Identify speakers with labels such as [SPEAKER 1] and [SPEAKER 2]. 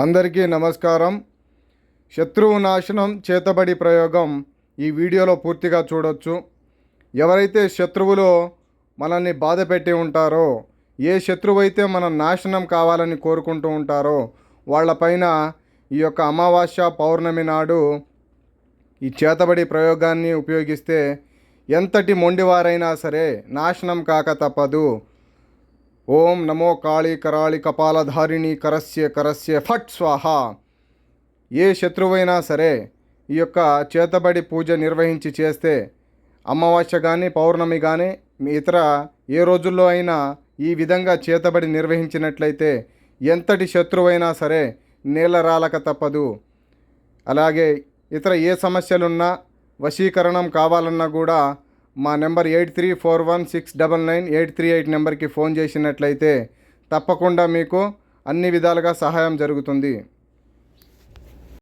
[SPEAKER 1] అందరికీ నమస్కారం. శత్రువు నాశనం చేతబడి ప్రయోగం ఈ వీడియోలో పూర్తిగా చూడొచ్చు. ఎవరైతే శత్రువులో మనల్ని బాధ పెట్టి ఉంటారో ఏ శత్రువు అయితే మనం నాశనం కావాలని కోరుకుంటూ ఉంటారో వాళ్ళపైన ఈ యొక్క అమావాస్య పౌర్ణమి నాడు ఈ చేతబడి ప్రయోగాన్ని ఉపయోగిస్తే ఎంతటి మొండివారైనా సరే నాశనం కాక తప్పదు. ఓం నమో కాళీ కరాళి కపాలధారిణి కరస్య కరస్య ఫట్ స్వాహ. ఏ శత్రువైనా సరే ఈ యొక్క చేతబడి పూజ నిర్వహించి చేస్తే అమావాస్య కానీ పౌర్ణమి కానీ మీ ఇతర ఏ రోజుల్లో అయినా ఈ విధంగా చేతబడి నిర్వహించినట్లయితే ఎంతటి శత్రువైనా సరే నేల రాలక తప్పదు. అలాగే ఇతర ఏ సమస్యలున్నా వశీకరణం కావాలన్నా కూడా మా number eight three four one six double nine eight three eight నెంబర్కి ఫోన్ చేసినట్లయితే తప్పకుండా మీకు అన్ని విధాలుగా సహాయం జరుగుతుంది.